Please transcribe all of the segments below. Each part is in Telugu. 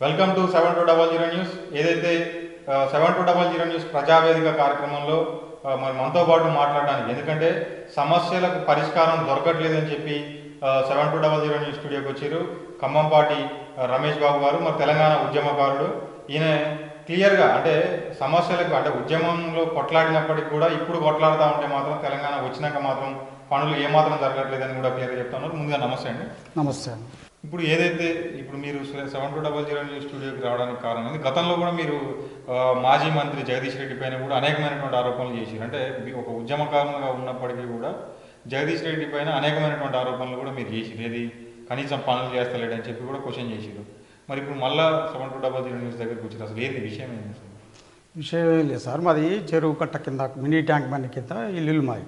Welcome to seven two double zero news ఏదైతే seven two double zero news Prajavedika కార్యక్రమంలో మరి మనతో పాటు మాట్లాడడానికి ఎందుకంటే సమస్యలకు పరిష్కారం దొరకట్లేదని చెప్పి seven two double zero news స్టూడియోకి వచ్చారు ఖమ్మంపాటి రమేష్ బాబు గారు మరి తెలంగాణ ఉద్యమకారుడు. ఈయన క్లియర్గా అంటే సమస్యలకు అంటే ఉద్యమంలో కొట్లాడినప్పటికీ కూడా ఇప్పుడు కొట్లాడుతూ ఉంటే మాత్రం తెలంగాణ వచ్చినాక మాత్రం పనులు ఏమాత్రం జరగట్లేదని కూడా క్లియర్గా చెప్తున్నారు. ముందుగా నమస్తే అండి. నమస్తే అండి. ఇప్పుడు ఏదైతే ఇప్పుడు మీరు seven two double zero news స్టూడియోకి రావడానికి కారణం ఇది గతంలో కూడా మీరు మాజీ మంత్రి జగదీష్ రెడ్డి పైన కూడా అనేకమైనటువంటి ఆరోపణలు చేశారు. అంటే ఒక ఉద్యమకారులుగా ఉన్నప్పటికీ కూడా జగదీష్ రెడ్డి పైన అనేకమైనటువంటి ఆరోపణలు కూడా మీరు చేసిరు ఏది? కనీసం పనులు చేస్తలేడని చెప్పి కూడా క్వశ్చన్ చేసిరు మరి ఇప్పుడు మళ్ళా seven two double zero news దగ్గరికి వచ్చారు. అసలు ఏంది? విషయం ఏంది అసలు? విషయం ఏం లేదు సార్. మాది చెరువు కట్ట కింద మినీ ట్యాంక్ బండి కింద ఇల్లు మాది.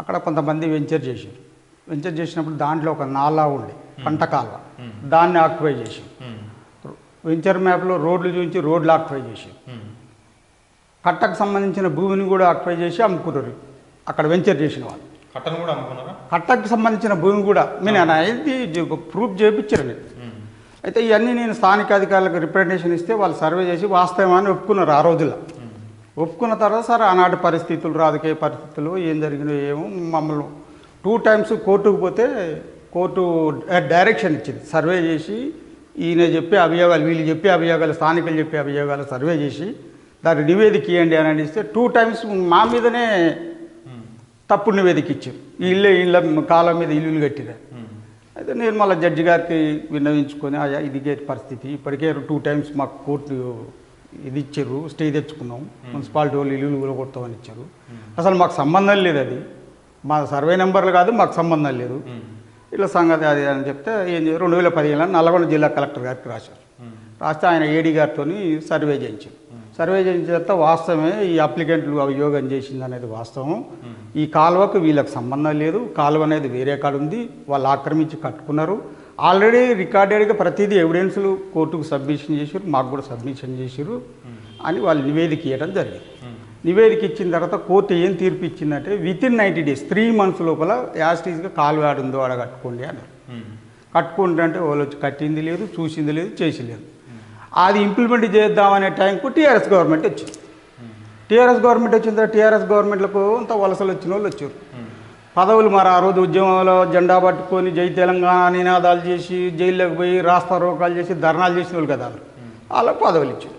అక్కడ కొంతమంది వెంచర్ చేశారు. వెంచర్ చేసినప్పుడు దాంట్లో ఒక నాలా ఉండే పంట కాలువ. దాన్ని ఆక్యుపై చేసాం వెంచర్ మ్యాప్లో రోడ్లు చూపించి రోడ్లు ఆక్యుపై చేసాం కట్టకు సంబంధించిన భూమిని కూడా ఆక్యుపై చేసి అమ్ముకున్నారు. అక్కడ వెంచర్ చేసిన వాళ్ళు. కట్టను కూడా అమ్ముకున్నారా? కట్టకు సంబంధించిన భూమి కూడా నేను అనేది ప్రూఫ్ చేయించారు నేను. అయితే ఇవన్నీ నేను స్థానిక అధికారులకు రిప్రజెంటేషన్ ఇస్తే వాళ్ళు సర్వే చేసి వాస్తవమని ఒప్పుకున్నారు ఆ రోజుల్లో. ఒప్పుకున్న తర్వాత సార్ ఆనాటి పరిస్థితులు రాజకీయ పరిస్థితులు ఏం జరిగినాయో ఏమో మమ్మల్ని టూ టైమ్స్ కోర్టుకు పోతే కోర్టు డైరెక్షన్ ఇచ్చింది. సర్వే చేసి ఈయన చెప్పే అభియోగాలు వీళ్ళు చెప్పే అభియోగాలు స్థానికులు చెప్పే అభియోగాలు సర్వే చేసి దాన్ని నివేదిక ఇవ్వండి అని ఇస్తే టూ టైమ్స్ మా మీదనే తప్పు తప్పుడు నివేదిక ఇచ్చారు. ఈ ఇళ్ళ కాలం మీద ఇల్లులు కట్టిరా అయితే నేను మళ్ళీ జడ్జి గారికి విన్నవించుకొని అయ్యా ఇది పరిస్థితి. ఇప్పటికే టూ టైమ్స్ మాకు కోర్టు ఇది ఇచ్చారు స్టే తెచ్చుకున్నాం. మున్సిపాలిటీ వాళ్ళు ఇల్లు కూడా కొడతామని ఇచ్చారు. అసలు మాకు సంబంధం లేదు అది. మా సర్వే నెంబర్లు కాదు మాకు సంబంధం లేదు. ఇట్లా సంగతి అది అని చెప్తే ఏం రెండు వేల పదిహేనులో నల్గొండ జిల్లా కలెక్టర్ గారికి రాశారు. రాస్తే ఆయన ఏడీ గారితో సర్వే చేయించారు. సర్వే చేయించిన తర్వాత వాస్తవమే ఈ అప్లికెంట్లు అభియోగం చేసింది అనేది వాస్తవం. ఈ కాలువకు వీళ్ళకి సంబంధం లేదు. కాలువ అనేది వేరే కాడ ఉంది. వాళ్ళు ఆక్రమించి కట్టుకున్నారు. ఆల్రెడీ రికార్డెడ్గా ప్రతిదీ ఎవిడెన్స్లు కోర్టుకు సబ్మిషన్ చేశారు మాకు కూడా సబ్మిషన్ చేశారు అని వాళ్ళు నివేదిక ఇవ్వడం జరిగింది. నివేదిక ఇచ్చిన తర్వాత కోర్టు ఏం తీర్పు ఇచ్చిందంటే with in ninety days three months లోపల యాస్టీస్గా కాలువ ఆడుందో ఆడ కట్టుకోండి అన్నారు. ఉమ్, కట్టుకుంటే అంటే వాళ్ళు వచ్చి కట్టింది లేదు చూసింది లేదు చేసి లేదు. అది ఇంప్లిమెంట్ చేద్దామనే టైంకు టీఆర్ఎస్ గవర్నమెంట్ వచ్చింది. టీఆర్ఎస్ గవర్నమెంట్ వచ్చిన తర్వాత టీఆర్ఎస్ గవర్నమెంట్లకు అంత వలసలు వచ్చిన వాళ్ళు వచ్చారు. పదవులు మరి ఆ రోజు ఉద్యమంలో జెండా పట్టుకొని జై తెలంగాణ నినాదాలు చేసి జైల్లోకి పోయి రాస్తా రోకాలు చేసి ధర్నాలు చేసిన వాళ్ళు కదా. వాళ్ళు. వాళ్ళకి పదవులు ఇచ్చారు.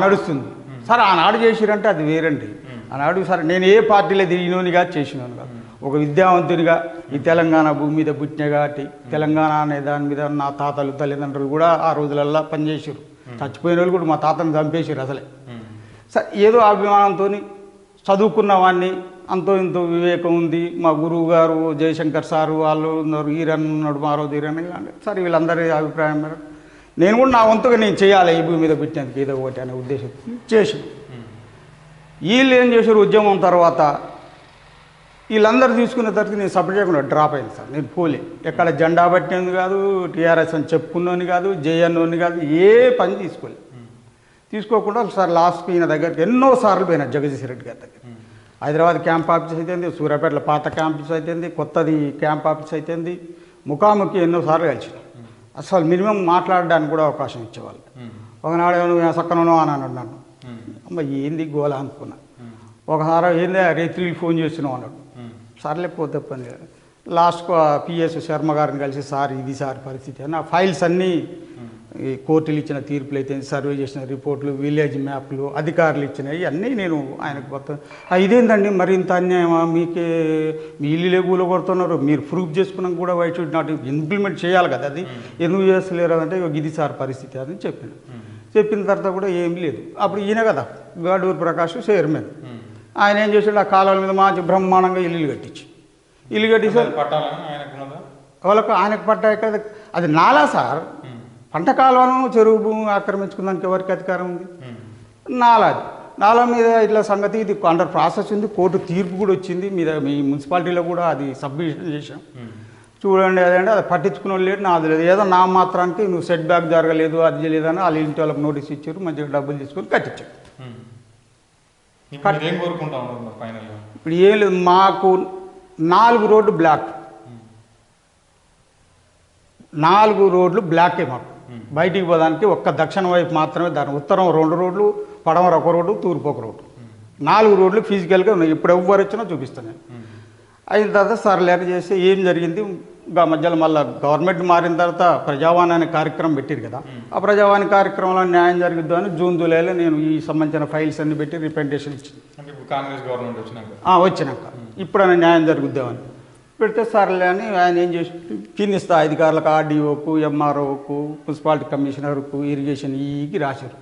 నడుస్తుంది. సరే ఆనాడు చేసిరంటే అది వేరండి. ఆనాడు సరే నేను ఏ పార్టీలో తిరిగినోనిగా చేసినాను కాదు ఒక విద్యావంతునిగా ఈ తెలంగాణ భూమి మీద పుట్టిన కాబట్టి తెలంగాణ అనే దాని మీద నా తాతలు తల్లిదండ్రులు కూడా ఆ రోజులల్లా పనిచేసారు చచ్చిపోయిన వాళ్ళు కూడా మా తాతను చంపేసారు అసలే. సరే ఏదో అభిమానంతో చదువుకున్న వాడిని అంతో ఇంతో వివేకం ఉంది. మా గురువు గారు జయశంకర్ సారు వాళ్ళు ఉన్నారు ఈరన్ ఉన్నాడు మా ఈరన్ అంటే సరే వీళ్ళందరి అభిప్రాయం మేరకు నేను కూడా నా వంతుగా నేను చేయాలి ఈ భూమి మీద పెట్టినందుకు ఏదో ఒకటి అనే ఉద్దేశం చేసి. వీళ్ళు ఏం చేశారు? ఉద్యమం తర్వాత వీళ్ళందరూ తీసుకున్న తర్వాత నేను సపోర్ట్ చేయకుండా డ్రాప్ అయింది సార్. నేను పోలే. ఎక్కడ జెండా పట్టినది కాదు టీఆర్ఎస్ అని చెప్పుకున్నోని కాదు జేఎన్ఓని కాదు ఏ పని తీసుకోలే. తీసుకోకుండా సార్ లాస్ట్ పోయిన దగ్గరికి ఎన్నో సార్లు పోయినా జగదీశ్ రెడ్డి గారి దగ్గర హైదరాబాద్ క్యాంప్ ఆఫీస్ అయితేంది సూర్యాపేటలో పాత క్యాంపస్ అయితేంది కొత్తది క్యాంప్ ఆఫీస్ అయితేంది ముఖాముఖి ఎన్నోసార్లు కలిసిన. అసలు మినిమం మాట్లాడడానికి కూడా అవకాశం ఇచ్చేవాళ్ళు. ఒకనాడు ఏమో సక్కనో అని అన్నాడు నన్ను. అమ్మ ఏంది గోల అనుకున్నా. ఒకసారి ఏంది రేత్రికి ఫోన్ చేస్తున్నావు అన్నాడు. సర్లే పోతే పని. లేదు. లాస్ట్కు పిఎస్ శర్మ గారిని కలిసి సార్ ఇది సార్ పరిస్థితి అని ఆ ఫైల్స్ అన్నీ ఈ కోర్టులు ఇచ్చిన తీర్పులు అయితే సర్వే చేసిన రిపోర్ట్లు విలేజ్ మ్యాప్లు అధికారులు ఇచ్చినవి అన్నీ నేను ఆయనకు మొత్తం "ఆ, ఇదేందండి మరి ఇంత అన్యాయమా? మీకే మీ ఇల్లు కూల కొడుతున్నారు. మీరు ప్రూఫ్ చేసుకున్నాక కూడా వై షుడ్ నాట్ ఇంప్లిమెంట్ చేయాలి కదా అది? ఎందుకు చేస్తలేరు అంటే "ఇగో ఇది సార్ పరిస్థితి అని చెప్పాను. చెప్పిన తర్వాత కూడా ఏం లేదు. అప్పుడు ఈయన కదా గాడూరు ప్రకాష్ చైర్మన్. ఆయన ఏం చేసాడు ఆ కాలువల మీద మంచి బ్రహ్మాండంగా ఇల్లు కట్టించి. ఇల్లు కట్టించి అది పట్టాలని ఆయనకున్నదా వాళ్ళకు ఆయనకు పట్టాయి కదా అది నాలా సార్. పంట కాలువను చెరువు భూమి ఆక్రమించుకున్నానికి ఎవరికి అధికారం ఉంది? నాలాది. నాలా మీద ఇట్లా సంగతి ఇది అండర్ ప్రాసెస్ ఉంది. కోర్టు తీర్పు కూడా వచ్చింది. మీద మీ మున్సిపాలిటీలో కూడా అది సబ్మిషన్ చేశాం. ఉమ్, చూడండి అదంటే అది పట్టించుకున్న వాళ్ళు లేడు నాది లేదు. ఏదో నా మాత్రానికి నువ్వు సెట్ బ్యాక్ జరగలేదు అది చేయలేదని వాళ్ళ ఇంటి వాళ్ళకి నోటీస్ ఇచ్చారు మంచిగా డబ్బులు తీసుకొని కట్టించారు. ఉమ్. ఇప్పుడు ఏం లేదు మాకు నాలుగు రోడ్డు బ్లాక్. నాలుగు రోడ్లు బ్లాకే మాకు. బయటికి పోదానికి ఒక్క దక్షిణ వైపు మాత్రమే దాని ఉత్తరం రెండు రోడ్లు పడమర ఒక రోడ్డు తూర్పు ఒక రోడ్డు. నాలుగు రోడ్లు ఫిజికల్గా ఉన్నాయి. ఇప్పుడు ఎవరు వచ్చినా చూపిస్తాను నేను. అయిన తర్వాత సార్ లేక చేసి ఏం జరిగింది? ఇంకా మధ్యలో మళ్ళీ గవర్నమెంట్ మారిన తర్వాత ప్రజావాణి అనే కార్యక్రమం పెట్టారు కదా. ఆ ప్రజావాణి కార్యక్రమంలో న్యాయం జరుగుద్దు అని జూన్ జూలైలో నేను ఈ సంబంధించిన ఫైల్స్ అన్ని పెట్టి రిప్రజెంటేషన్ ఇచ్చింది కాంగ్రెస్ గవర్నమెంట్ వచ్చినాక. వచ్చినాక. ఇప్పుడు న్యాయం జరుగుద్దామని పెడితే సర్లే అని ఆయన ఏం చేసి కింది స్థాయి అధికారులకు ఆర్డీఓకు ఎంఆర్ఓకు మున్సిపాలిటీ కమిషనర్కు ఇరిగేషన్ ఈకి రాశారు.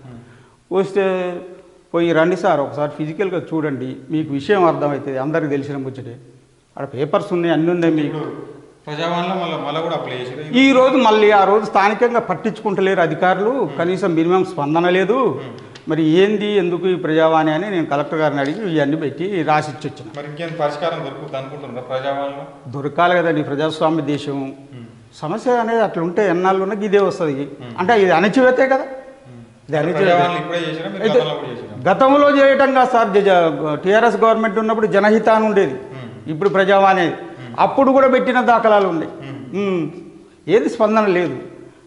వస్తే పోయి రండి సార్ ఒకసారి ఫిజికల్గా చూడండి మీకు విషయం అర్థమవుతుంది అందరికి తెలిసిన ముచ్చటే. అక్కడ పేపర్స్ ఉన్నాయి అన్నీ ఉన్నాయి మీకు. ఈ రోజు మళ్ళీ ఆ రోజు స్థానికంగా పట్టించుకుంటలేరు అధికారులు కనీసం మినిమం స్పందన లేదు. మరి ఏంది ఎందుకు ఈ ప్రజావాణి అని నేను కలెక్టర్ గారిని అడిగి ఇవన్నీ పెట్టి రాసి ఇచ్చి వచ్చిన మరి ఇంకేం పరిష్కారం దొరుకుతుంది అనుకుంటున్నారా ప్రజావాణిలో? దొరకాలి కదండి ప్రజాస్వామ్య దేశం. సమస్య అనేది అట్లా ఉంటే ఎన్నాళ్ళు ఉన్నా ఇదే వస్తుంది. అంటే ఇది అణచివేతే కదా. అయితే గతంలో గతంలో చేయటం కాదు సార్ టీఆర్ఎస్ గవర్నమెంట్ ఉన్నప్పుడు జనహిత అని ఉండేది ఇప్పుడు ప్రజావాణి. అప్పుడు కూడా పెట్టిన దాఖలాలు ఉన్నాయి. ఏది స్పందన లేదు.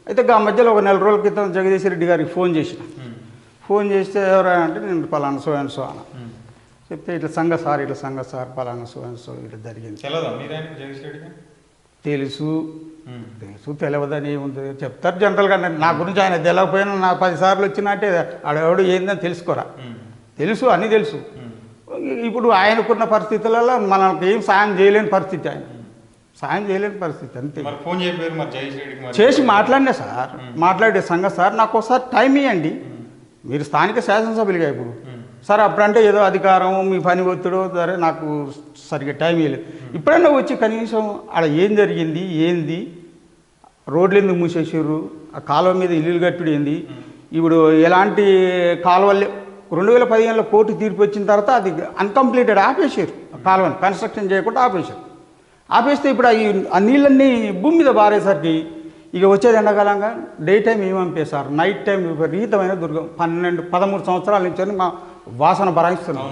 అయితే ఆ మధ్యలో ఒక నెల రోజుల క్రితం జగదీశ్ రెడ్డి గారికి ఫోన్ చేసిన. ఫోన్ చేస్తే ఎవరైనా అంటే నేను పలానా సో అండ్ సో అన్న. చెప్తే ఇట్లా సంఘ సార్ ఇట్లా సంఘ సార్ పలానా సో అండ్ సో ఇట్లా జరిగింది. తెలుసు. తెలుసు తెలియదని ఏముంది? చెప్తారు జనరల్గా నా గురించి ఆయన తెలియకపోయినా నా పది సార్లు వచ్చినట్టే ఆడెవడు ఏందని తెలుసుకోరా. తెలుసు అన్నీ తెలుసు. ఇప్పుడు ఆయనకున్న పరిస్థితులలో మనకు ఏం సాయం చేయలేని పరిస్థితి ఆయన. సాయం చేయలేని పరిస్థితి అంతే. ఫోన్ చేసి మాట్లాడినా సార్. మాట్లాడే సంగ సార్ నాకు ఒకసారి టైం ఇవ్వండి మీరు స్థానిక శాసనసభ్యులుగా ఇప్పుడు. సార్ అప్పుడంటే ఏదో అధికారం మీ పని ఒత్తిడో సరే నాకు సరిగ్గా టైం ఇవ్వలేదు ఇప్పుడైనా వచ్చి కనీసం ఆడ ఏం జరిగింది ఏంది? రోడ్లు ఎందుకు మూసేసారు ఆ కాలువ మీద ఇల్లులు కట్టుడు ఏంది? ఇప్పుడు ఎలాంటి కాలువలు రెండు వేల పదిహేనులో కోర్టు తీర్పు వచ్చిన తర్వాత అది అన్కంప్లీటెడ్ ఆపేసారు కాలువని కన్స్ట్రక్షన్ చేయకుండా ఆపేశారు. ఆపేస్తే ఇప్పుడు ఆ నీళ్ళన్నీ భూమి మీద బారేసరికి ఇక వచ్చేది ఎండాకాలంగా డే టైం ఏమంపేశారు నైట్ టైం విపరీతమైన దుర్గం. పన్నెండు పదమూడు సంవత్సరాల నుంచి మా వాసన భరాయిస్తున్నాం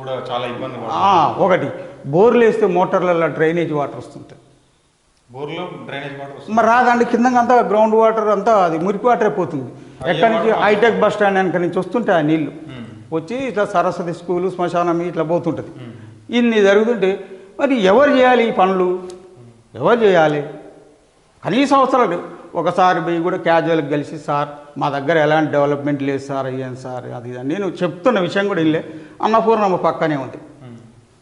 కూడా చాలా ఇబ్బంది ఒకటి బోర్లు వేస్తే మోటార్లలో డ్రైనేజ్ వాటర్ వస్తుంటాయి. బోర్లో డ్రైనేజ్ వాటర్ వస్తుంది మరి రాదండి కింద అంతా గ్రౌండ్ వాటర్ అంతా అది మురికి వాటర్ అయిపోతుంది ఎక్కడి నుంచి? హైటెక్ బస్ స్టాండ్ వెనక నుంచి వస్తుంటాయి ఆ నీళ్ళు. వచ్చి ఇట్లా సరస్వతి స్కూలు శ్మశానం ఇట్లా పోతుంటుంది. ఇన్ని జరుగుతుంటే మరి ఎవరు చేయాలి ఈ పనులు? ఎవరు చేయాలి? కనీస అవసరాలు. ఒకసారి పోయి కూడా క్యాజువల్గా కలిసి సార్ మా దగ్గర ఎలాంటి డెవలప్మెంట్ లేదు సార్ అయ్యాను సార్? అది అని నేను చెప్తున్న విషయం కూడా ఇల్లే. అన్నపూర్ణమ్మ పక్కనే ఉంది. ఉమ్.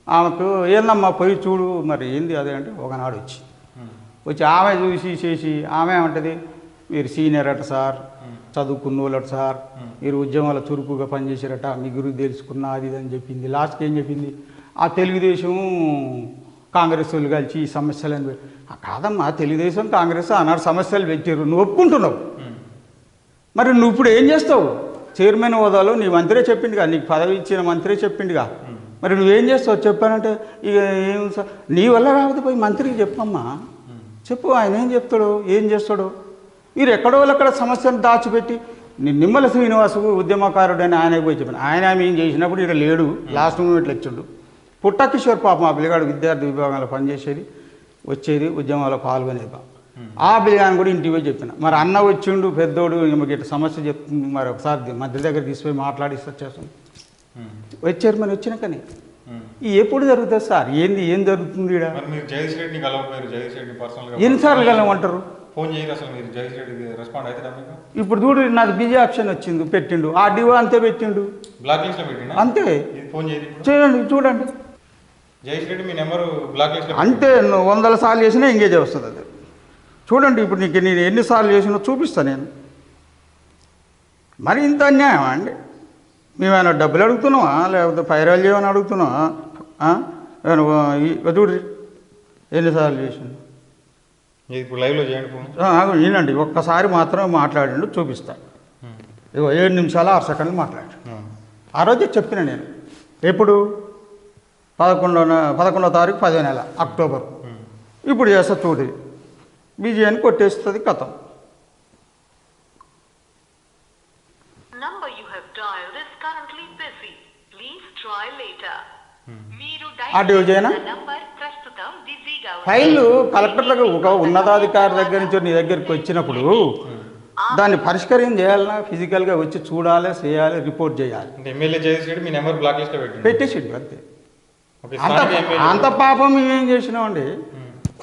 ఆమెకు ఏందమ్మా పోయి చూడు. మరి ఏంది అదే అంటే ఒకనాడు వచ్చి. ఉమ్. వచ్చి ఆమె చూసి చేసి ఆమె ఏమంటది? మీరు సీనియర్ అట సార్ చదువుకున్న వాళ్ళట సార్ మీరు ఉద్యమాల చురుకుగా పనిచేసారట మీ గురించి తెలుసుకున్న అది ఇది అని చెప్పింది. లాస్ట్కి ఏం చెప్పింది? ఆ తెలుగుదేశం కాంగ్రెస్ వాళ్ళు కలిసి ఈ సమస్యలను కాదమ్మా తెలుగుదేశం కాంగ్రెస్ ఆనాడు సమస్యలు పెట్టారు నువ్వు ఒప్పుకుంటున్నావు. మరి నువ్వు ఇప్పుడు ఏం చేస్తావు? చైర్మన్ హోదాలో నీ మంత్రే చెప్పిండుగా నీకు పదవి ఇచ్చిన మంత్రే చెప్పిండుగా. మరి నువ్వేం చేస్తావు? చెప్పానంటే ఇక ఏం నీ వల్ల రాకపోతే పోయి మంత్రికి చెప్పమ్మా. చెప్పు ఆయన ఏం చెప్తాడు? ఏం చేస్తాడు? మీరు ఎక్కడో అక్కడ సమస్యను దాచిపెట్టి ని- నిమ్మల శ్రీనివాసు ఉద్యమకారుడు అని ఆయనకు పోయి చెప్పాను ఆయన ఆమె ఏం చేసినప్పుడు ఇక్కడ లేడు. లాస్ట్ మూమెంట్లో వచ్చిండు పుట్ట కిషోర్ పాపం ఆ పిల్లగాడు విద్యార్థి విభాగంలో పనిచేసేది వచ్చేది ఉద్యమాల్లో పాల్గొనేది. ఆ పిల్లగాని కూడా ఇంటికి పోయి చెప్పిన. మరి అన్న వచ్చిండు పెద్దోడు ఈమెకి ఇట్లా సమస్య చెప్తుంది మరి ఒకసారి మంత్రి దగ్గర తీసుకుపోయి మాట్లాడి ఉమ్. వచ్చారు మరి వచ్చినాకనే. ఎప్పుడు జరుగుతుంది సార్? ఏంది ఏం జరుగుతుంది ఎన్నిసార్లు ఫోన్ అసలు మీరు? రెస్పాండ్ మీకు? ఇప్పుడు చూడు నాకు బిజీ ఆప్షన్ వచ్చింది పెట్టిండు. ఆ డివో అంతే పెట్టిండు. బ్లాక్ లిస్ట్ అంతే. ఫోన్ చూడండి చూడండి. రెడ్డి మీ నెంబర్ బ్లాక్ లిస్ట్లో అంతే నువ్వు వందల సార్లు చేసినా ఎంగేజ్ వస్తుంది అది. చూడండి ఇప్పుడు నీకు నేను ఎన్నిసార్లు చేసినా చూపిస్తాను నేను. మరి ఇంత అన్యాయం అండి? మేమైనా డబ్బులు అడుగుతున్నావా లేకపోతే పైరాలు చేయమని అడుగుతున్నావా చూడు ఎన్నిసార్లు చేసిండు? ఇప్పుడు లైవ్లో చేయండి ఫోన్. ఆ, ఆగు, వినండి. ఒక్కసారి మాత్రం మాట్లాడిండు చూపిస్తా. ఇగో ఏడు నిమిషాలు ఆరు సెకండ్లు మాట్లాడు. ఆ రోజే చెప్పిన నేను. ఎప్పుడు? పదకొండో పదకొండో తారీఖు పదో నెల అక్టోబర్. ఇప్పుడు చేస్తా చూడు బిజీ అని కొట్టేస్తుంది కథం. ఆడియో చేయనా? ఫైళ్ళు కలెక్టర్లకు ఒక ఉన్నతాధికారి దగ్గర నుంచి నీ దగ్గరికి వచ్చినప్పుడు దాన్ని పరిష్కారం చేయాలన్నా ఫిజికల్గా వచ్చి చూడాలి చేయాలి రిపోర్ట్ చేయాలి. అంటే ఎమ్మెల్యే మీ నెంబర్ బ్లాక్ పెట్టేసిండు అంతే. అంత అంత పాపం మేమేం చేసినామండి?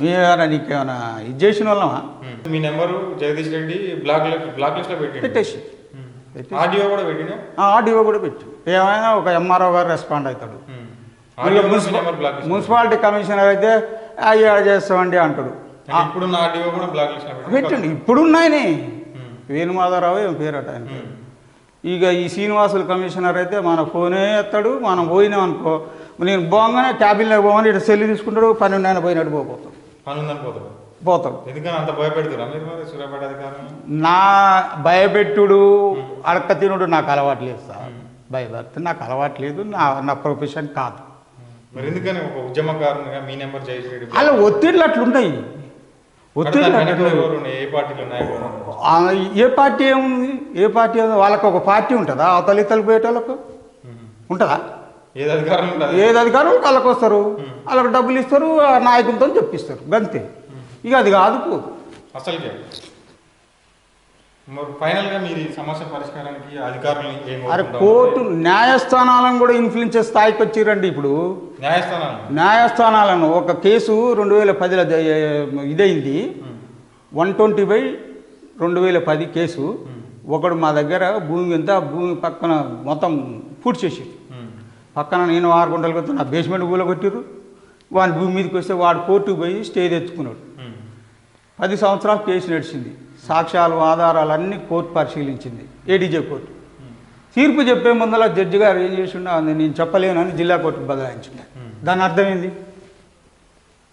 మేమేమైనా నీకేమైనా ఇది చేసిన వాళ్ళమా. మీ number Jagadish Reddy black black లిస్ట్లో పెట్టింది పెట్టేసి ఆడియో కూడా పెట్టినా? ఆడియో కూడా పెట్టు ఏమైనా ఒక ఎంఆర్ఓ గారు రెస్పాండ్ అవుతాడు. మున్సిపాలిటీ కమిషనర్ అయితే అయ్యా చేస్తామండి అంటాడు. అంటే ఇప్పుడున్న ఆడియో కూడా బ్లాక్ లిస్ట్లో పెట్టింది పెట్టండి. ఇప్పుడున్నాయని. వేణుమాధవరావు ఏం పేరట ఆయన. ఇక ఈ శ్రీనివాసులు కమిషనర్ అయితే మన ఫోనే ఎత్తాడు. మనం పోయినాం అనుకో నేను పోగానే క్యాబిన్లోకి పోగానే ఇటు సెల్లు తీసుకుంటాడు పని నేను పోయినట్టు పోతాడు. పని ఉందని పోతాడు. పోతాడు. ఎందుకని అంత భయపెడుతురా మీరు మరి సూర్యాపేట అధికారులు నా భయపెట్టుడు అడక్క తినుడు నాకు అలవాటు లేదు సార్. భయపడితే నాకు అలవాటు లేదు నా నా ప్రొఫెషన్ కాదు. మరి ఎందుకని ఒక ఉద్యమకారునిగా మీ నెంబర్ అలా ఒత్తిళ్ళు అట్లుంటాయి. ఒత్తిళ్ళు? ఏ పార్టీలో ఏ పార్టీ ఏముంది? ఏ పార్టీ వాళ్ళకి ఒక పార్టీ ఉంటుందా? అవతలి ఇతలు పోయేటోళ్ళకు ఉంటుందా? ఏది అధికారులు ఉంటుంది ఏది అధికారం? వాళ్ళకి వస్తారు. వాళ్ళకి డబ్బులు ఇస్తారు ఆ నాయకులతో చెప్పిస్తారు. గంతే. ఇక అది కాదు పో. అసలుకే. మరి ఫైనల్గా మీరు ఈ సమస్య పరిష్కారానికి అధికారులు ఏం అరే కోర్టు? న్యాయస్థానాలను కూడా ఇన్ఫ్లుయెన్స్ చేసే స్థాయికి వచ్చిరండి ఇప్పుడు. న్యాయస్థానాలు న్యాయస్థానాలను. ఒక కేసు రెండు వేల పదిలో ఇదైంది. వన్ ట్వంటీ బై రెండు వేల పది కేసు. ఒకడు మా దగ్గర భూమి ఎంత భూమి పక్కన మొత్తం పూర్తి చేసి ఉమ్. పక్కన నేను ఆరు గుంటలు కొత్త నా బేస్మెంట్ కూల కొట్టిర్రు వాడి భూమి మీదకి వస్తే వాడు కోర్టుకు పోయి స్టే తెచ్చుకున్నాడు. పది సంవత్సరాలు కేసు నడిచింది. సాక్ష్యాలు ఆధారాలు అన్నీ కోర్టు పరిశీలించింది. ఏడీజే కోర్టు తీర్పు చెప్పే ముందర జడ్జి గారు ఏం చేసిండో అది నేను చెప్పలేనని జిల్లా కోర్టుకు బదలాయించింది దాని అర్థం ఏంది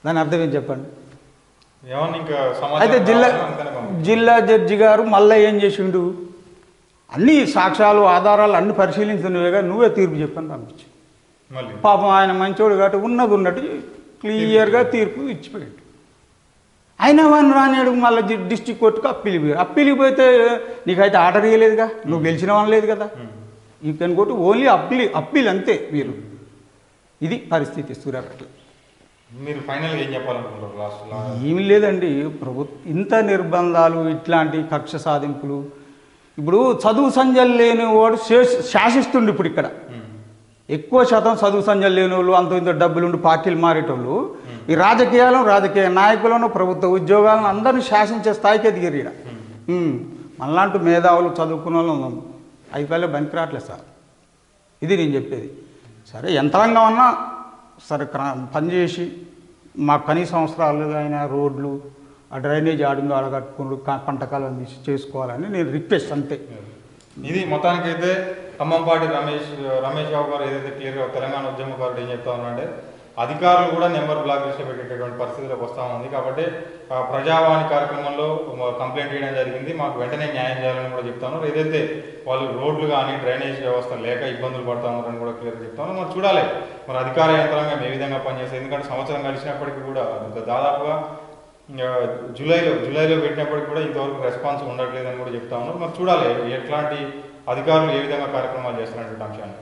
దాని అర్థం ఏంటి చెప్పండి అయితే జిల్లా. జిల్లా జడ్జి గారు మళ్ళీ ఏం చేసిండు? అన్ని సాక్ష్యాలు ఆధారాలు అన్ని పరిశీలించినవేగా నువ్వే తీర్పు చెప్పని పంపించు పాపం ఆయన మంచోడు కాబట్టి ఉన్నది ఉన్నట్టు క్లియర్గా తీర్పు ఇచ్చిపోయాడు. అయినా వాడిని రానియాడు మళ్ళీ డిస్టిక్ కోర్టుకు అప్పీలు పోయారు అప్పీలు పోతే నీకైతే ఆర్డర్ ఇవ్వలేదుగా నువ్వు గెలిచిన వాళ్ళు లేదు కదా? You can go to only appeal appeal అంతే మీరు ఇది పరిస్థితి సూర్యాపేటలో మీరు ఫైనల్ ఏం చెప్పాలనుకుంటారు ఏమి లేదండి. ప్రభుత్వ ఇంత నిర్బంధాలు ఇట్లాంటి కక్ష సాధింపులు. ఇప్పుడు చదువు సంజలు లేని వాడు శాసిస్తుండు ఇప్పుడు ఇక్కడ. ఎక్కువ శాతం చదువు సంజలు లేని వాళ్ళు అంత ఇంత డబ్బులుండి పార్టీలు మారేటోళ్ళు ఈ రాజకీయాలను రాజకీయ నాయకులను ప్రభుత్వ ఉద్యోగాలను అందరినీ శాసించే స్థాయికి ఎదిగారు ఇక్కడ ఉమ్. మనలాంటి మేధావులు చదువుకున్న వాళ్ళు అయిపోయే బంకి రావట్లేదు సార్. ఇది నేను చెప్పేది. సరే యంత్రాంగం అన్నా సరే క్ర- పనిచేసి మా కనీస అవసరాలు అయిన రోడ్లు ఆ డ్రైనేజ్ ఆడిందో అడగట్టుకుని పంటకాలం తీసి చేసుకోవాలని నేను రిక్వెస్ట్ అంతే. ఇది మొత్తానికైతే ఖమ్మంపాటి రమేష్ రమేష్ బాబు గారు ఏదైతే క్లియర్గా తెలంగాణ ఉద్యమకారుడు ఏం చెప్తా ఉన్నారంటే అధికారులు కూడా నెంబర్ బ్లాక్ లిస్ట్లో పెట్టేటటువంటి పరిస్థితిలోకి వస్తూ ఉంది. కాబట్టి ప్రజావాణి కార్యక్రమంలో కంప్లైంట్ చేయడం జరిగింది. మాకు వెంటనే న్యాయం చేయాలని కూడా చెప్తాను ఏదైతే వాళ్ళు రోడ్లు కానీ డ్రైనేజ్ వ్యవస్థ లేక ఇబ్బందులు పడతా ఉన్నారని కూడా క్లియర్గా చెప్తాను మనం మరి చూడాలి. మరి అధికార యంత్రాంగం ఏ విధంగా పనిచేస్తుంది? ఎందుకంటే సంవత్సరం గడిచినప్పటికీ కూడా దాదాపుగా జూలైలో జూలైలో పెట్టినప్పటికి కూడా ఇంతవరకు రెస్పాన్స్ ఉండట్లేదని కూడా చెప్తా ఉన్నారు. మరి చూడాలి ఎట్లాంటి అధికారులు ఏ విధంగా కార్యక్రమాలు చేస్తున్నటువంటి అంశాన్ని.